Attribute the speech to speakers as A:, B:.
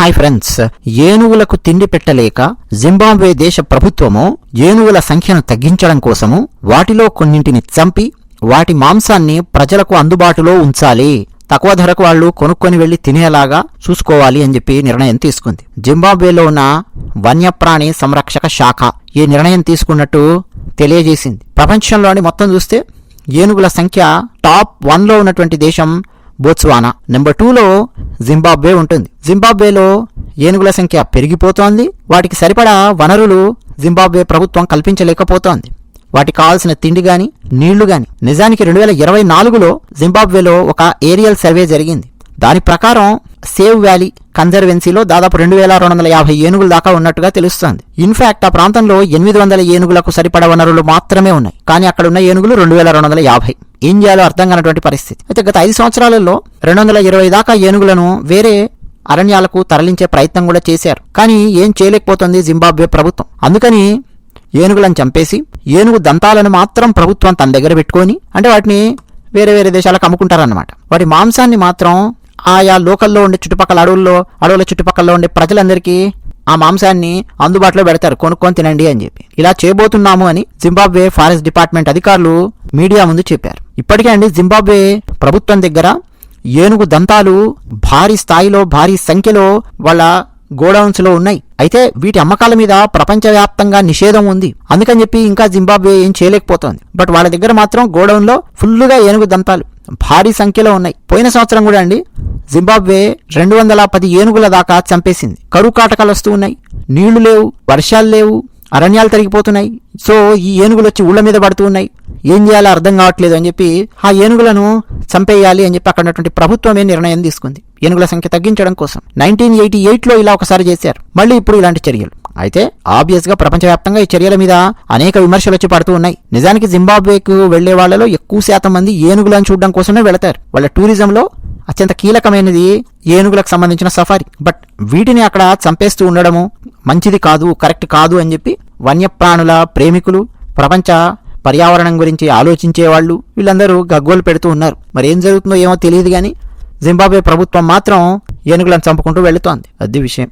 A: Hi friends ఏనుగులకు తిండి పెట్టలేక Zimbabwe దేశ ప్రభుత్వము ఏనుగుల సంఖ్యను తగ్గించడం కోసము వాటిలో కొన్నింటిని చంపి వాటి మాంసాన్ని ప్రజలకు అందుబాటులో ఉంచాలి. తక్కువ ధరకు వాళ్ళు కొనుక్కొని వెళ్ళి తినేలాగా చూసుకోవాలి అని చెప్పి నిర్ణయం తీసుకుంది. జింబాబ్వేలో ఉన్న వన్యప్రాణి సంరక్షక శాఖ ఈ నిర్ణయం తీసుకున్నట్టు తెలియజేసింది. ప్రపంచంలోని మొత్తం చూస్తే ఏనుగుల సంఖ్య టాప్ వన్లో ఉన్నటువంటి దేశం బోత్స్వానా. నెంబర్ టూలో జింబాబ్వే ఉంటుంది. జింబాబ్వేలో ఏనుగుల సంఖ్య పెరిగిపోతోంది. వాటికి సరిపడా వనరులు జింబాబ్వే ప్రభుత్వం కల్పించలేకపోతోంది. వాటికి కావాల్సిన తిండి గాని నీళ్ళు గాని. నిజానికి రెండు వేల ఇరవై నాలుగులో జింబాబ్వేలో ఒక ఏరియల్ సర్వే జరిగింది. దాని ప్రకారం సేవ్ వ్యాలీ కన్జర్వెన్సీలో దాదాపు రెండు వేల రెండు వందల యాభై ఏనుగుల దాకా ఉన్నట్టుగా తెలుస్తోంది. ఇన్ఫాక్ట్ ఆ ప్రాంతంలో ఎనిమిది వందల ఏనుగులకు సరిపడ వనరులు మాత్రమే ఉన్నాయి. కానీ అక్కడ ఉన్న ఏనుగులు రెండు వేల రెండు వందల యాభై. ఏం చేయాలో అర్థం కానటువంటి పరిస్థితి. అయితే గత ఐదు సంవత్సరాలలో రెండు వందల ఇరవై దాకా ఏనుగులను వేరే అరణ్యాలకు తరలించే ప్రయత్నం కూడా చేశారు. కానీ ఏం చేయలేకపోతుంది జింబాబ్వే ప్రభుత్వం. అందుకని ఏనుగులను చంపేసి ఏనుగు దంతాలను మాత్రం ప్రభుత్వం తన దగ్గర పెట్టుకొని అంటే వాటిని వేరే వేరే దేశాలకు అమ్ముకుంటారన్నమాట. వాటి మాంసాన్ని మాత్రం ఆయా లోకల్లో ఉండే చుట్టుపక్కల అడవుల్లో అడవుల చుట్టుపక్కల ఉండే ప్రజలందరికీ ఆ మాంసాన్ని అందుబాటులో పెడతారు. కొనుక్కొని తినండి అని చెప్పి. ఇలా చేయబోతున్నాము అని జింబాబ్వే ఫారెస్ట్ డిపార్ట్మెంట్ అధికారులు మీడియా ముందు చెప్పారు. ఇప్పటికే అండి జింబాబ్వే ప్రభుత్వం దగ్గర ఏనుగు దంతాలు భారీ స్థాయిలో భారీ సంఖ్యలో వాళ్ళ గోడౌన్స్లో ఉన్నాయి. అయితే వీటి అమ్మకాల మీద ప్రపంచవ్యాప్తంగా నిషేధం ఉంది. అందుకని చెప్పి ఇంకా జింబాబ్వే ఏం చేయలేకపోతోంది. బట్ వాళ్ళ దగ్గర మాత్రం గోడౌన్లో ఫుల్లుగా ఏనుగు దంతాలు భారీ సంఖ్యలో ఉన్నాయి. పోయిన సంవత్సరం కూడా అండి జింబాబ్వే రెండు వందల పది ఏనుగుల దాకా చంపేసింది. కరువు కాటకాలు వస్తూ ఉన్నాయి. నీళ్ళు లేవు వర్షాలు లేవు అరణ్యాలు తరిగిపోతున్నాయి. సో ఈ ఏనుగులు వచ్చి ఊళ్ళ మీద పడుతూ ఉన్నాయి. ఏం చేయాలో అర్థం కావట్లేదు అని చెప్పి ఆ ఏనుగులను చంపేయాలి అని చెప్పి అక్కడ ఉన్నటువంటి ప్రభుత్వమే నిర్ణయం తీసుకుంది. ఏనుగుల సంఖ్య తగ్గించడం కోసం. నైన్టీన్ ఎయిటీ ఎయిట్లో ఇలా ఒకసారి చేశారు. మళ్ళీ ఇప్పుడు ఇలాంటి చర్యలు. అయితే ఆబ్వియస్గా ప్రపంచవ్యాప్తంగా ఈ చర్యల మీద అనేక విమర్శలు వచ్చి పడుతూ ఉన్నాయి. నిజానికి జింబాబ్వేకు వెళ్ళే వాళ్ళలో ఎక్కువ శాతం మంది ఏనుగులను చూడడం కోసమే వెళతారు. వాళ్ళ టూరిజంలో అత్యంత కీలకమైనది ఏనుగులకు సంబంధించిన సఫారీ. బట్ వీటిని అక్కడ చంపేస్తూ ఉండడము మంచిది కాదు కరెక్ట్ కాదు అని చెప్పి వన్యప్రాణుల ప్రేమికులు ప్రపంచ పర్యావరణం గురించి ఆలోచించే వాళ్ళు వీళ్ళందరూ గగ్గోలు పెడుతూ ఉన్నారు. మరి ఏం జరుగుతుందో ఏమో తెలియదు కానీ జింబాబ్వే ప్రభుత్వం మాత్రం ఏనుగులను చంపుకుంటూ వెళుతోంది. అది విషయం.